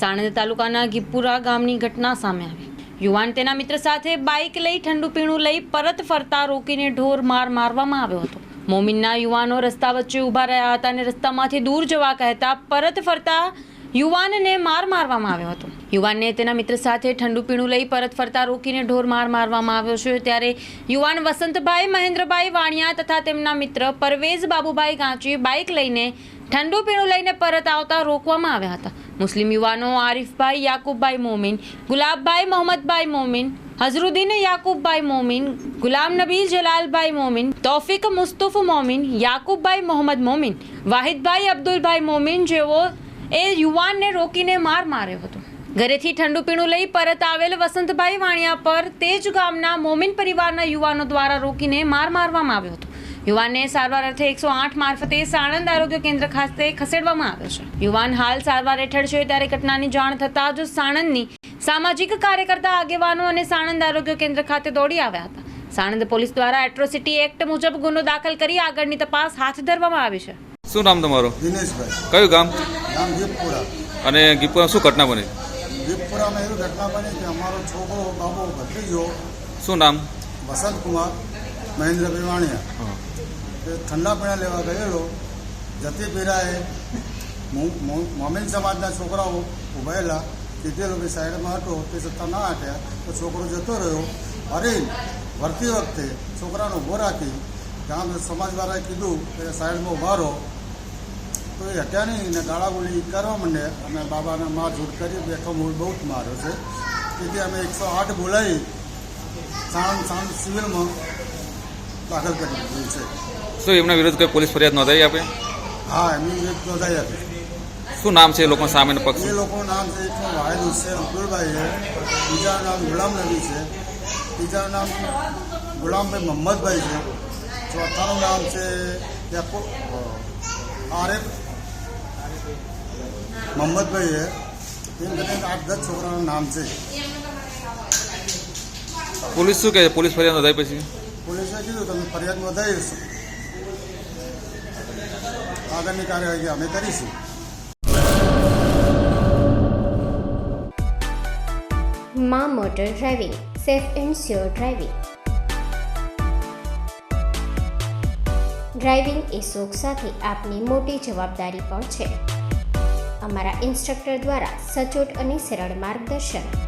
સાણંદ તાલુકાના ગીપુરા ગામની ઘટના સામે આવી. યુવાન તેના મિત્ર સાથે બાઇક લઈ ઠંડુ પીણું લઈ પરત ફરતા રોકીને ઢોર માર મારવામાં આવ્યો હતો. મોમિનના યુવાનો રસ્તા વચ્ચે ઊભા રહ્યા હતા અને રસ્તામાંથી દૂર જવા કહેતા પરત ફરતા યુવાનને માર મારવામાં આવ્યો હતો. યુવાનને તેના મિત્ર સાથે ઠંડુ પીણું લઈ પરત ફરતા રોકીને ઢોર માર મારવામાં આવ્યો છે. ત્યારે યુવાન વસંતભાઈ મહેન્દ્રભાઈ વાણિયા તથા તેમના મિત્ર પરવેઝ બાબુભાઈ ગાંચી બાઇક લઈને ઠંડુ પીણું લઈને પરત આવતા રોકવામાં આવ્યા હતા. મુસ્લિમ યુવાનો આરિફભાઈ, યાકુબભાઈ મોમીન, ગુલાબભાઈ, મોહમ્મદભાઈ મોમીન, હઝરુદ્દીન, યાકુબભાઈ મોમીન, ગુલામ નબી, જલાલભાઈ મોમીન, તૌફિક મુસ્તુફ મોમીન, યાકુબભાઈ મોહમ્મદ મોમીન, વાહિદભાઈ, અબ્દુલભાઈ મોમીન જેવો એ યુવાનને રોકીને માર માર્યો હતો. ઘરેથી ઠંડુ પીણું લઈ પરત આવેલ વસંતભાઈ વાણિયા પર તે જ ગામના મોમીન પરિવારના યુવાનો દ્વારા રોકીને માર મારવામાં આવ્યો હતો. યુવાનને સારવાર અર્થે એકસો આઠ મારફતે સાણંદ આરોગ્ય કેન્દ્ર ખાતે ખસેડવામાં આવ્યો છે. યુવાન હાલ સારવાર હેઠળ છે ત્યારે ઘટનાની જાણ થતાં જ સાણંદની સામાજિક કાર્યકર્તા આગેવાનો અને સાણંદ આરોગ્ય કેન્દ્ર ખાતે દોડી આવ્યા હતા. સાણંદ પોલીસ દ્વારા એટ્રોસિટી એક્ટ મુજબ ગુનો દાખલ કરી આગળની તપાસ હાથ ધરવામાં આવી છે. શું નામ તમારું? દિનેશભાઈ. કયું ગામ? ગામ દીપપુરા અને ગીપુરા શું ઘટના બની? દીપપુરામાં એવી ઘટના બની કે અમારો છોકરો બાબો ભત્રીજો શું નામ? વસંતકુમાર. મહેન્દ્રભાઈ વાણિયા તે ઠંડા પીણા લેવા ગયેલો. જતી પીરાએ. મોમિન સમાજના છોકરાઓ ઉભેલા કીધેલો કે સાઈડમાં હતો તે છતાં ના હટ્યા તો છોકરો જતો રહ્યો. હરી વળતી વખતે છોકરાને ઊભો રાખી ગામ સમાજવાળાએ કીધું કે સાઈડમાં ઊભા રહો. તો એ હટ્યા નહીં ને ગાળાગોળી કરવા માંડે. અને બાબાને માર ઝૂટ કરી બેઠો મૂળ બહુ જ માર્યો છે. તેથી અમે એકસો આઠ બોલાવી. સાણંદ સાણંદ સિવિલમાં દાખલ કરી દીધું છે શું એમના વિરુદ્ધ કોઈ પોલીસ ફરિયાદ નોંધાઈ આપે હા એમની એક નોંધાઈ હતી શું નામ છે એ લોકો સામેનો પક્ષ એ લોકોનું નામ છે એકનું વાહિદ હુસેન અબ્દુલભાઈ છે બીજાનું નામ ગુલામ નબી છે ત્રીજાનું નામ ગુલામભાઈ મોહમ્મદભાઈ છે ચોથાનું નામ છે યાકુ આરેફ મોહમ્મદભાઈ છે એમ કરીને આઠ દસ છોકરાનું નામ છે પોલીસ શું કહે છે પોલીસ ફરિયાદ નોંધાઈ પછી પોલીસે કીધું તમે ફરિયાદ નોંધાવીશું. આગળની કાર્યવાહી અમે કરીશું. માં motor driving, safe and sure driving. Driving એ શોખ સાથે આપની મોટી જવાબદારી પણ છે. અમારા ઇન્સ્ટ્રક્ટર દ્વારા સચોટ અને સરળ માર્ગદર્શન.